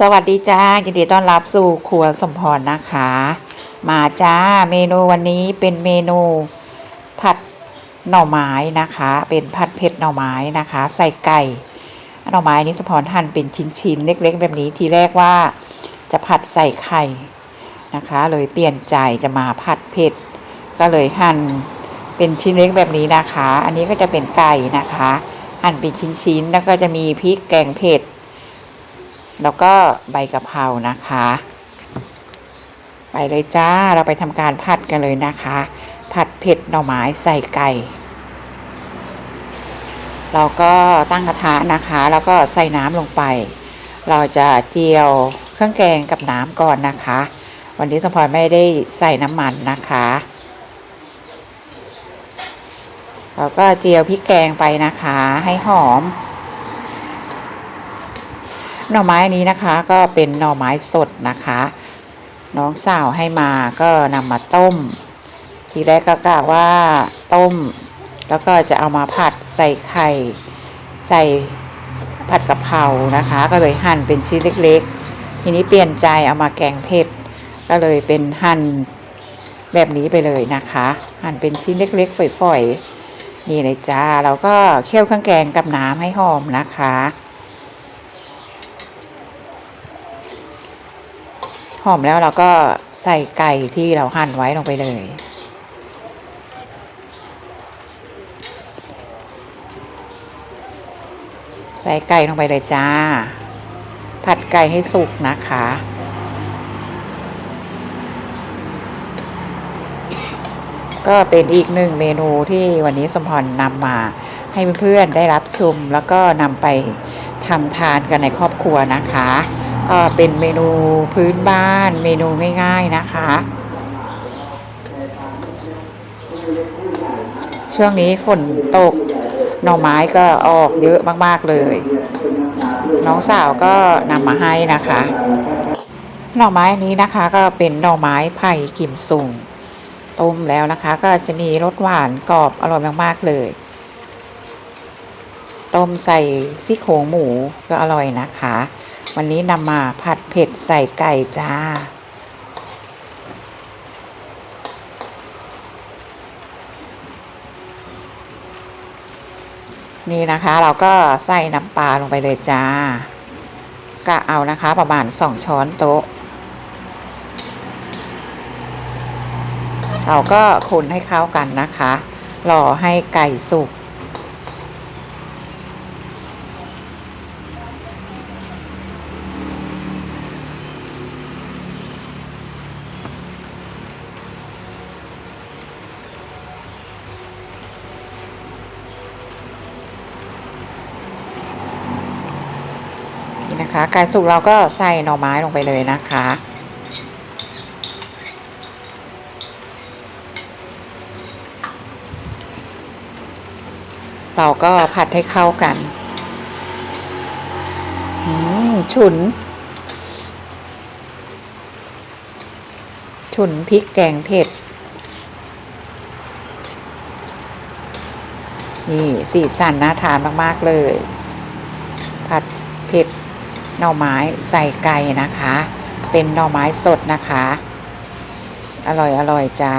สวัสดีจ้ายินดีต้อนรับสู่ครัวสมพรนะคะ มาจ้าเมนูวันนี้เป็นเมนูผัดหน่อไม้นะคะ เป็นผัดเผ็ดหน่อไม้นะคะ ใส่ไก่หน่อไม้นี้สมพรหั่นเป็นชิ้นๆเล็ก ๆ แบบนี้ทีแรกว่าจะผัดใส่ไข่นะคะ เลยเปลี่ยนใจจะมาผัดเผ็ดก็เลยหั่นเป็นชิ้นเล็กแบบนี้นะคะ อันนี้ก็จะเป็นไก่นะคะ หั่นเป็นชิ้นๆแล้วก็จะมีพริกแกงเผ็ด แล้วก็ใบกะเพรานะคะ ไปเลยจ้าเราไปทำการผัดกันเลยนะคะ ผัดเผ็ดหน่อไม้ใส่ไก่ เราก็ตั้งกระทะนะคะ แล้วก็ใส่น้ำลงไป เราจะเจียวเครื่องแกงกับน้ำก่อนนะคะ วันนี้สมพรไม่ได้ใส่น้ำมันนะคะเราก็เจียวพริกแกงไปนะคะ ให้หอม หน่อไม้นี้นะคะ ก็เป็นหน่อไม้สดนะคะ น้องสาวให้มาก็นำมาต้ม ทีแรกก็กะว่าต้ม แล้วก็จะเอามาผัดใส่ไข่ใส่ผัดกะเพรานะคะ ก็เลยหั่นเป็นชิ้นเล็กๆ ทีนี้เปลี่ยนใจเอามาแกงเผ็ดก็เลยเป็นหั่นแบบนี้ไปเลยนะคะ หั่นเป็นชิ้นเล็กๆ ฝอยๆนี่เลยจ้าเราก็เคี่ยวเครื่องแกงกับน้ำให้หอมนะคะ อมแล้วเราก็ใส่ไก่ที่เราหั่นไว้ลงไปเลย ใส่ไก่ลงไปเลยจ้า ผัดไก่ให้สุกนะคะก็เป็นอีกหนึ่งเมนูที่วันนี้สมพรนำมาให้เพื่อนๆได้รับชม แล้วก็นำไปทำทานกันในครอบครัวนะคะ ก็เป็นเมนูพื้นบ้านเมนูง่ายๆนะคะ ช่วงนี้ฝนตกหน่อไม้ก็ออกเยอะมากๆเลย น้องสาวก็นำมาให้นะคะ หน่อไม้อันนี้นะคะ ก็เป็นหน่อไม้ไผ่กิมซุงต้มแล้วนะคะ ก็จะมีรสหวานกรอบอร่อยมากๆเลยต้มใส่ซี่โครงหมูก็อร่อยนะคะ วันนี้นำมาผัดเผ็ดใส่ไก่จ้า นี่นะคะเราก็ใส่น้ำปลาลงไปเลยจ้ากะเอานะคะประมาณสองช้อนโต๊ะ เราก็คนให้เข้ากันนะคะ รอให้ไก่สุก นะคะไก่สุกเราก็ใส่หน่อไม้ลงไปเลยนะคะ เราก็ผัดให้เข้ากันฉุน ฉุนพริกแกงเผ็ด นี่สีสันน่าทานมาก ๆ เลย ผัดเผ็ด หน่อไม้ใส่ไก่นะคะ เป็นหน่อไม้สดนะคะ อร่อยอร่อยจ้า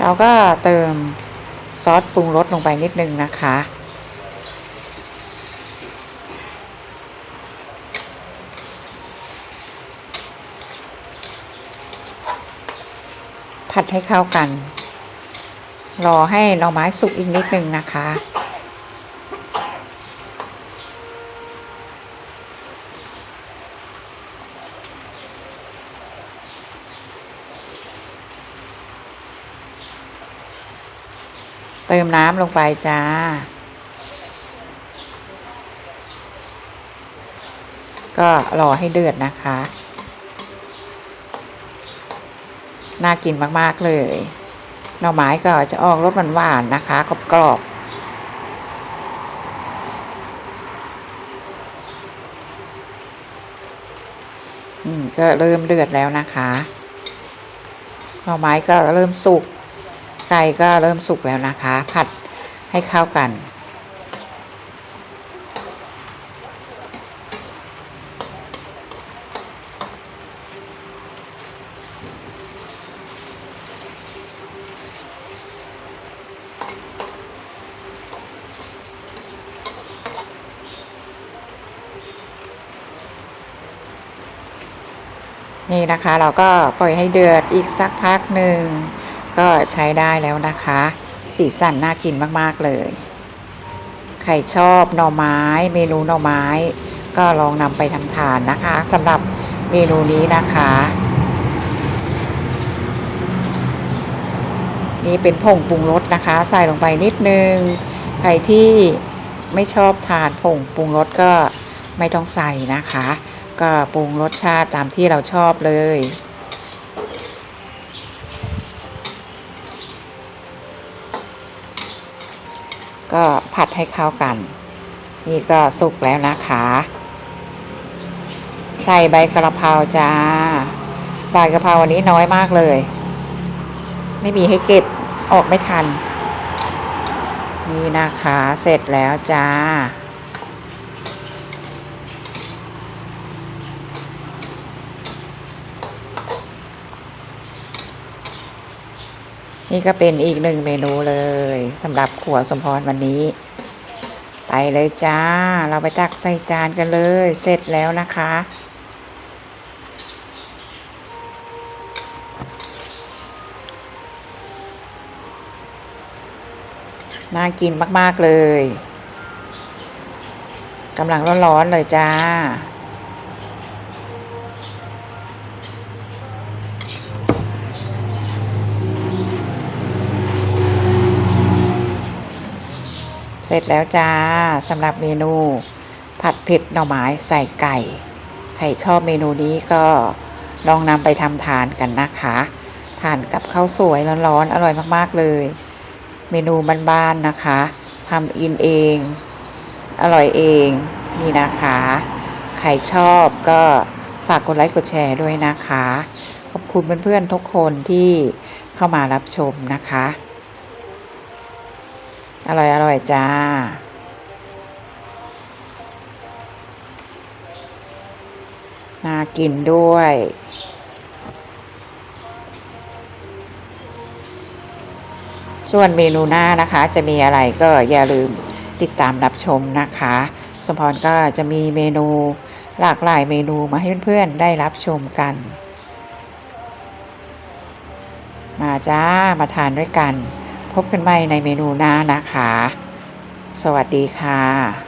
เราก็เติมซอสปรุงรสลงไปนิดนึงนะคะ ผัดให้เข้ากัน รอให้หน่อไม้สุกอีกนิดนึงนะคะ เติมน้ำลงไปจ้าก็รอให้เดือดนะคะ น่ากินมากๆเลยหน่อไม้ก็จะออกรสหวานๆนะคะกรอบๆอืมก็เริ่มเดือดแล้วนะคะหน่อไม้ก็เริ่มสุกไก่ก็เริ่มสุกแล้วนะคะ ผัดให้เข้ากัน นี่นะคะเราก็ปล่อยให้เดือดอีกสักพักหนึ่งก็ใช้ได้แล้วนะคะ สีสันน่ากินมากๆเลยใครชอบหน่อไม้ เมนูหน่อไม้ ก็ลองนำไปทำทานนะคะสำหรับเมนูนี้นะคะ นี่เป็นผงปรุงรสนะคะ ใส่ลงไปนิดนึง ใครที่ไม่ชอบทานผงปรุงรสก็ไม่ต้องใส่นะคะ ก็ปรุงรสชาติตามที่เราชอบเลย ก็ผัดให้เข้ากัน นี่ก็สุกแล้วนะคะ ใส่ใบกระเพราจ้า ใบกระเพราวันนี้น้อยมากเลย ไม่มีให้เก็บออกไม่ทัน นี่นะคะ เสร็จแล้วจ้า นี่ก็เป็นอีกหนึ่งเมนูเลยสำหรับขัวสมพรวันนี้ ไปเลยจ้า เราไปตักใส่จานกันเลย เสร็จแล้วนะคะ น่ากินมาก ๆ เลยกำลังร้อน ๆ เลยจ้า ร็จแล้วจ้าสำหรับเมนู ผัดเผ็ดหน่อไม้ใส่ไก่ ใครชอบเมนูนี้ก็ลองนำไปทำทานกันนะคะทานกับข้าวสวยร้อนๆอร่อยมากๆเลย เมนูบ้านๆนะคะทำอินเอง อร่อยเองนี่นะคะ ใครชอบก็ฝากกดไลค์กดแชร์ด้วยนะคะ ขอบคุณเพื่อนๆทุกคนที่เข้ามารับชมนะคะ อร่อย อร่อยจ้า น่ากินด้วย ส่วนเมนูหน้านะคะ จะมีอะไรก็อย่าลืมติดตามรับชมนะคะ สมพรก็จะมีเมนูหลากหลายเมนูมาให้เพื่อนๆได้รับชมกัน มาจ้า มาทานด้วยกัน พบกันใหม่ในเมนูหน้านะคะ สวัสดีค่ะ